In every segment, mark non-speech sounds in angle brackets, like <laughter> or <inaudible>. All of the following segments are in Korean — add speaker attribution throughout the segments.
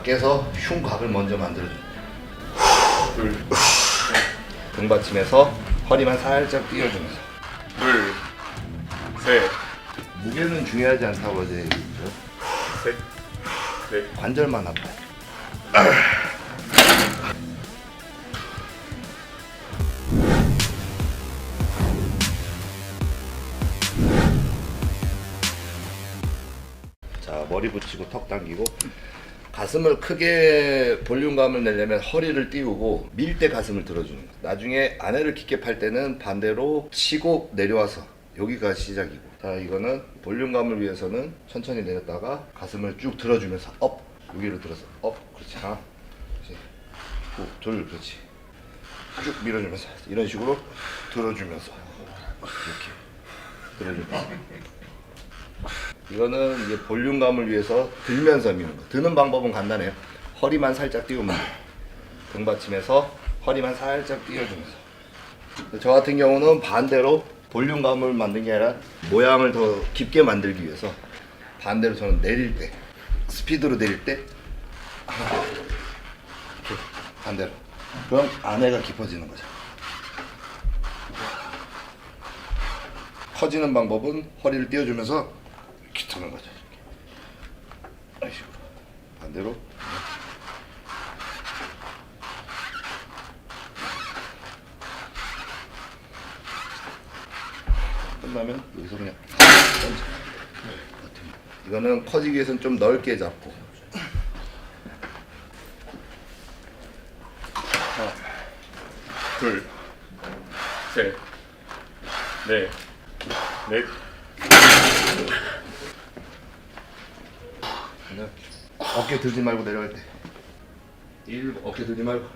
Speaker 1: 밖에서 흉곽을 먼저 만들어줍니다.
Speaker 2: 둘,
Speaker 1: 등받침에서 허리만 살짝 띄워주면서
Speaker 2: 둘, 셋,
Speaker 1: 무게는 중요하지 않다고 어제 얘기했죠.
Speaker 2: 셋, 넷,
Speaker 1: 관절만 아파요. 자 머리 붙이고 턱 당기고 가슴을 크게 볼륨감을 내려면 허리를 띄우고 밀 때 가슴을 들어주는 거. 나중에 아내를 깊게 팔 때는 반대로 치고 내려와서 여기가 시작이고. 자 이거는 볼륨감을 위해서는 천천히 내렸다가 가슴을 쭉 들어주면서 업! 여기로 들어서 업! 그렇지. 하나 그렇지 둘 그렇지. 쭉 밀어주면서 이런 식으로 들어주면서 이렇게 들어주면서 이거는 이제 볼륨감을 위해서 들면서 미는 거. 드는 방법은 간단해요. 허리만 살짝 띄우면 돼요. 등받침에서 허리만 살짝 띄워주면서. 저 같은 경우는 반대로 볼륨감을 만든 게 아니라 모양을 더 깊게 만들기 위해서 반대로 저는 내릴 때 스피드로 내릴 때 반대로 그럼 안에가 깊어지는 거죠. 커지는 방법은 허리를 띄워주면서 트는 거죠. 이런 식으로 반대로 끝나면 여기서 그냥 던져. 이거는 커지기 위해서는 좀 넓게 잡고
Speaker 2: 둘, 셋, 넷, 넷,
Speaker 1: 그냥 들지 말고 내려갈 때. 일 어깨 들지 말고.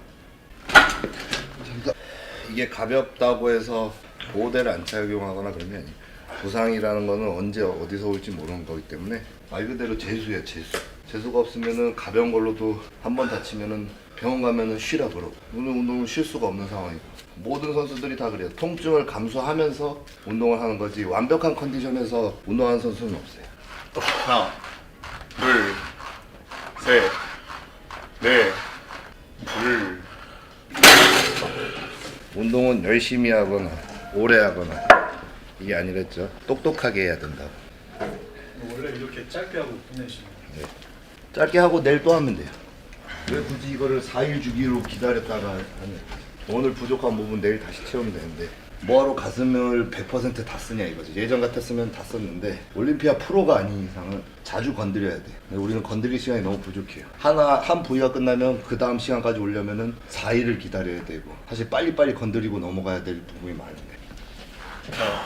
Speaker 1: 이게 가볍다고 해서 보호대를 안 착용하거나 아니에요. 부상이라는 거는 언제 어디서 올지 모르는 거기 때문에 말 그대로 재수야 재수. 재수가 없으면은 가벼운 걸로도 한 번 다치면은 병원 가면은 쉬라 그러고 오늘 운동을 쉴 수가 없는 상황이고 모든 선수들이 다 그래요. 통증을 감수하면서 운동을 하는 거지 완벽한 컨디션에서 운동하는 선수는 없어요.
Speaker 2: 하나, 둘, 셋, 넷, 둘,
Speaker 1: 운동은 열심히 하거나 오래 하거나 이게 아니랬죠. 똑똑하게 해야 된다고.
Speaker 3: 원래 이렇게 짧게 하고 끝내시는 거예요?
Speaker 1: 짧게 하고 내일 또 하면 돼요. 왜 굳이 이거를 4일 주기로 기다렸다가 하냐. 오늘 부족한 부분 내일 다시 채우면 되는데 뭐하러 가슴을 100%다 쓰냐 이거지. 예전 같았으면 다 썼는데 올림피아 프로가 아닌 이상은 자주 건드려야 돼. 근데 우리는 건드릴 시간이 너무 부족해요. 하나 한 부위가 끝나면 그 다음 시간까지 오려면은 4일을 기다려야 되고 사실 빨리빨리 건드리고 넘어가야 될 부분이 많은데.
Speaker 2: 하나,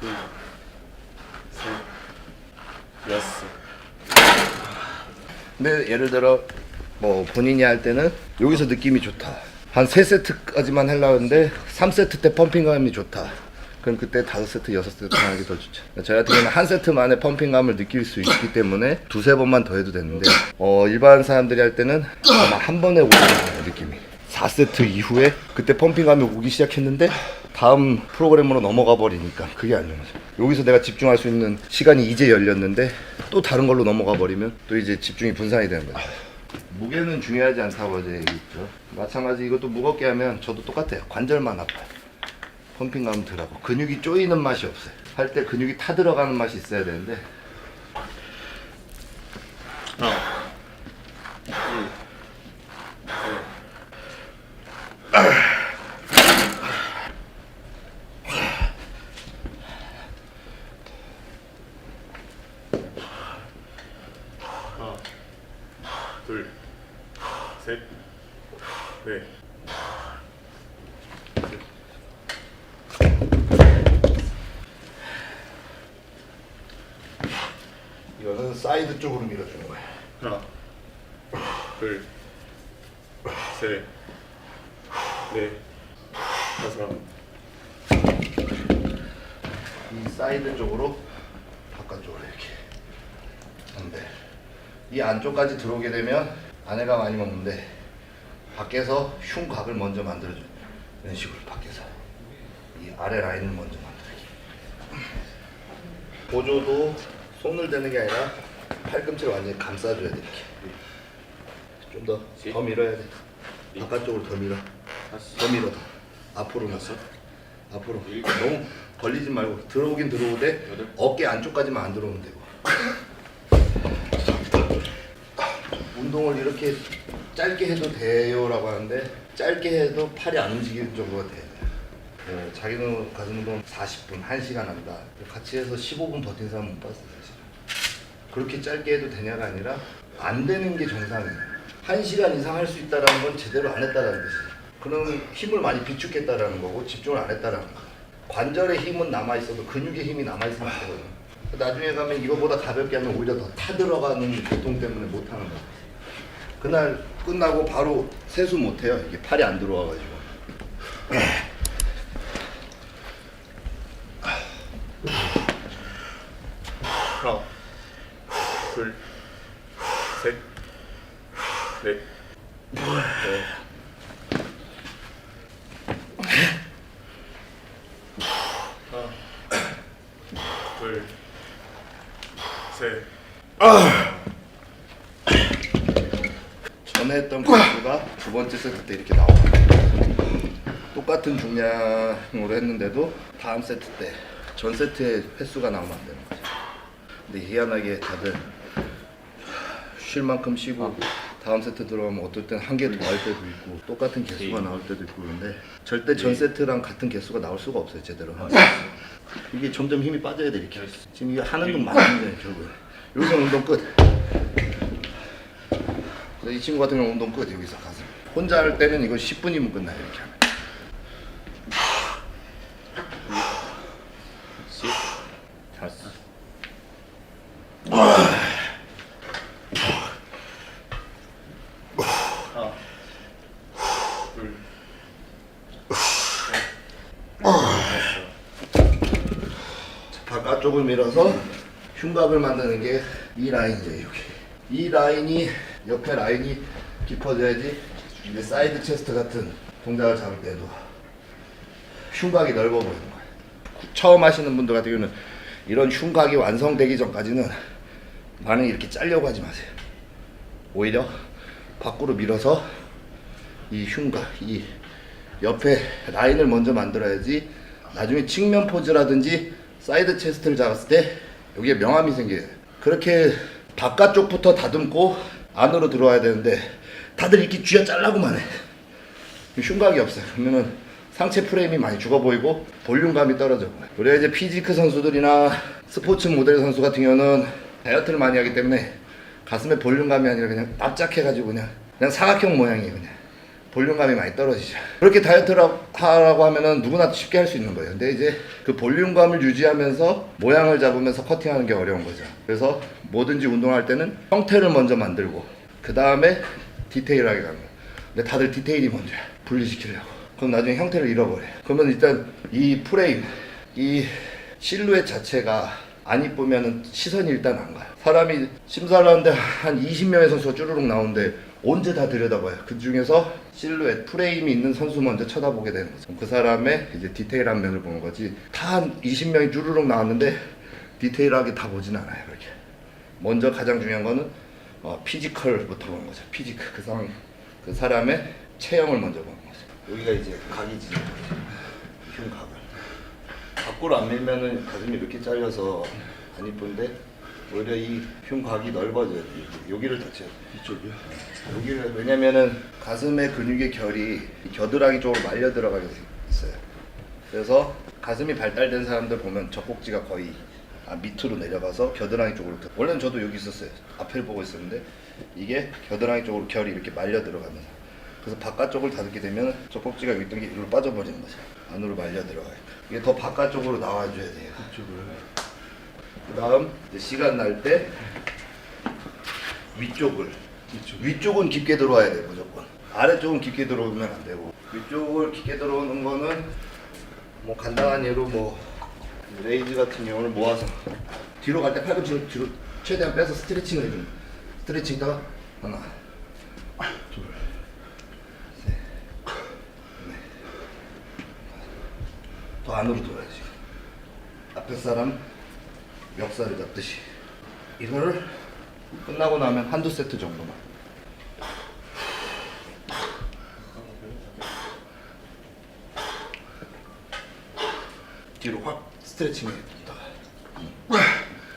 Speaker 2: 둘, 셋, 여섯,
Speaker 1: 근데 예를 들어 뭐 본인이 할 때는 여기서 느낌이 좋다. 한세 세트까지만 하려고 했는데 3세트 때 펌핑감이 좋다. 그럼 그때 다섯 세트, 여섯 세트 하는 게 더 좋죠. 저희 같은 경우는 한 세트 만에 펌핑감을 느낄 수 있기 때문에 두세 번만 더 해도 되는데 어, 일반 사람들이 할 때는 아마 한 번에 오는 느낌이. 4세트 이후에 그때 펌핑감이 오기 시작했는데 다음 프로그램으로 넘어가 버리니까 그게 아니에요. 여기서 내가 집중할 수 있는 시간이 이제 열렸는데 또 다른 걸로 넘어가 버리면 또 이제 집중이 분산이 되는 거죠. 무게는 중요하지 않다고 어제 얘기했죠. 마찬가지 이것도 무겁게 하면 저도 똑같아요. 관절만 아파요. 펌핑감 덜하고 근육이 쪼이는 맛이 없어요. 할 때 근육이 타 들어가는 맛이 있어야 되는데
Speaker 2: 하나, 하나, 둘, 셋, 넷,
Speaker 1: 이거는 사이드 쪽으로 밀어주는 거예요.
Speaker 2: 하나, 둘, 셋, 넷, 다섯,
Speaker 1: 이 사이드 쪽으로 바깥쪽으로 이렇게. 안돼 이 안쪽까지 들어오게 되면 아내가 많이 먹는데 밖에서 흉곽을 먼저 만들어줘. 이런 식으로 밖에서. 이 아래 라인을 먼저 만들기 보조도 손을 대는 게 아니라 팔꿈치를 완전히 감싸줘야 돼 이렇게 더더 밀어야 돼. 바깥쪽으로 더 밀어. 더 밀어. 더. 앞으로 밀어. 앞으로. 너무 걸리지 말고 들어오긴 들어오되 어깨 안쪽까지만 안 들어오면 되고. <laughs> 운동을 이렇게 짧게 해도 돼요 라고 하는데 짧게 해도 팔이 안 움직이는 정도가 돼. 어, 자기는 가슴 운동 40분, 1시간 한다. 같이 해서 15분 버틴 사람 못 봤어 사실. 그렇게 짧게 해도 되냐가 아니라 안 되는 게 정상이에요. 1시간 이상 할 수 있다는 건 제대로 안 했다라는 뜻이에요. 그럼 힘을 많이 비축했다라는 거고 집중을 안 했다라는 거. 관절의 힘은 남아 있어도 근육의 힘이 남아 있으면 안 되거든요. 나중에 가면 이거보다 가볍게 하면 오히려 더 타들어가는 고통 때문에 못 하는 거예요. 그날 끝나고 바로 세수 못 해요. 이게 팔이 안 들어와가지고.
Speaker 2: 하나, 둘, 셋, 넷, 넷. 하나, 둘, 셋.
Speaker 1: 전에 했던 개수가 두 번째 세트 때 이렇게 나와. 똑같은 중량으로 했는데도 다음 세트 때 전 세트의 횟수가 나오면 안 되는 거죠. 근데 희한하게 다들 쉴 만큼 쉬고 다음 세트 들어가면 어떨 땐 한 개 더 할 때도 있고 똑같은 개수가 나올 때도 있고 그런데 절대 전 세트랑 같은 개수가 나올 수가 없어요 제대로. 이게 점점 힘이 빠져야 돼 이렇게. 지금 이게 하는 건 맞는데 결국에 여기서 운동 끝 이 친구 같은 경우 운동 끝 여기서 가서 혼자 할 때는 이거 10분이면 끝나요 이렇게 하면
Speaker 2: 십, 다섯.
Speaker 1: 밀어서 흉곽을 만드는 게 이 라인이에요 여기 이 라인이 옆에 라인이 깊어져야지 이제 사이드 체스트 같은 동작을 잡을 때도 흉곽이 넓어 보이는 거예요. 처음 하시는 분들 같은 경우는 이런 흉곽이 완성되기 전까지는 많이 이렇게 짜려고 하지 마세요. 오히려 밖으로 밀어서 이 흉곽, 이 옆에 라인을 먼저 만들어야지 나중에 측면 포즈라든지 사이드 체스트를 잡았을 때 여기에 명암이 생겨요. 그렇게 바깥쪽부터 다듬고 안으로 들어와야 되는데 다들 이렇게 쥐어 잘라고만 해. 흉곽이 없어요. 그러면은 상체 프레임이 많이 죽어 보이고 볼륨감이 떨어져. 우리가 이제 피지크 선수들이나 스포츠 모델 선수 같은 경우는 다이어트를 많이 하기 때문에 가슴에 볼륨감이 아니라 그냥 납작해가지고 그냥 그냥 사각형 모양이에요 그냥. 볼륨감이 많이 떨어지죠. 그렇게 다이어트를 하라고 하면은 누구나 쉽게 할 수 있는 거예요. 근데 이제 그 볼륨감을 유지하면서 모양을 잡으면서 커팅하는 게 어려운 거죠. 그래서 뭐든지 운동할 때는 형태를 먼저 만들고 그 다음에 디테일하게 가는 거예요. 근데 다들 디테일이 먼저야. 분리시키려고. 그럼 나중에 형태를 잃어버려요. 그러면 일단 이 프레임, 이 실루엣 자체가 안 이쁘면은 시선이 일단 안 가요. 사람이 심사를 하는데 한 20명의 선수가 쭈루룩 나오는데 언제 다 들여다봐요. 그 중에서 실루엣, 프레임이 있는 선수 먼저 쳐다보게 되는 거죠. 그 사람의 이제 디테일한 면을 보는 거지. 다 한 20명이 쭈루룩 나왔는데 디테일하게 다 보진 않아요. 그렇게. 먼저 가장 중요한 거는 어, 피지컬부터 보는 거죠. 피지컬. 그 사람, 그 사람의 체형을 먼저 보는 거죠. 여기가 이제 각이 지는 거죠. 흉각을. 밖으로 안 밀면은 가슴이 이렇게 잘려서 안 이쁜데 오히려 이 흉곽이 넓어져야 돼. 여기. 여기를 다쳐야 돼. 이쪽이요? 여기를 왜냐면은 가슴의 근육의 결이 이 겨드랑이 쪽으로 말려 들어가게 있어요. 그래서 가슴이 발달된 사람들 보면 젖꼭지가 거의 아, 밑으로 내려가서 겨드랑이 쪽으로 들- 원래는 저도 여기 있었어요. 앞을 보고 있었는데 이게 겨드랑이 쪽으로 결이 이렇게 말려 들어가면서 그래서 바깥쪽을 닫게 되면 젖꼭지가 여기 있던 게 이리로 빠져버리는 거죠. 안으로 말려 들어가요. 이게 더 바깥쪽으로 나와줘야 돼요. 그 다음 시간 날 때 위쪽을 위쪽 은 깊게 들어와야 돼 무조건. 아래쪽은 깊게 들어오면 안 되고. 위쪽을 깊게 들어오는 거는 뭐 간단한 예로 뭐 레이즈 같은 경우는 모아서 뒤로 갈 때 팔꿈치를 뒤로 최대한 빼서 스트레칭을 해주는 스트레칭 다가 하나 둘셋넷더 안으로 들어야지. 앞에 사람 멱살을 잡듯이. 이거를 끝나고 나면 한두 세트 정도만. 뒤로 확 스트레칭을 해줍니다.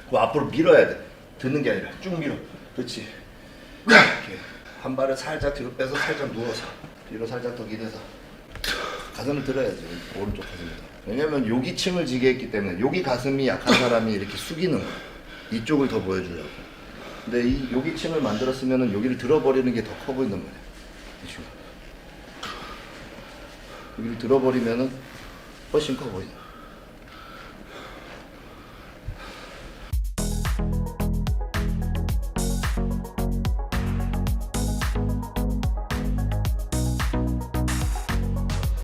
Speaker 1: 그 앞으로 밀어야 돼. 드는 게 아니라 쭉 밀어. 그렇지. 이렇게 한 발을 살짝 뒤로 빼서 살짝 누워서 뒤로 살짝 더 기대서. 가슴을 들어야지. 오른쪽 가슴을. 왜냐면 여기 층을 지게 했기 때문에 여기 가슴이 약한 사람이 이렇게 숙이는 거야. 이쪽을 더 보여주려고. 근데 이 여기 층을 만들었으면 여기를 들어버리는 게 더커이 친구. 여기를 들어버리면은 훨씬 커 보인다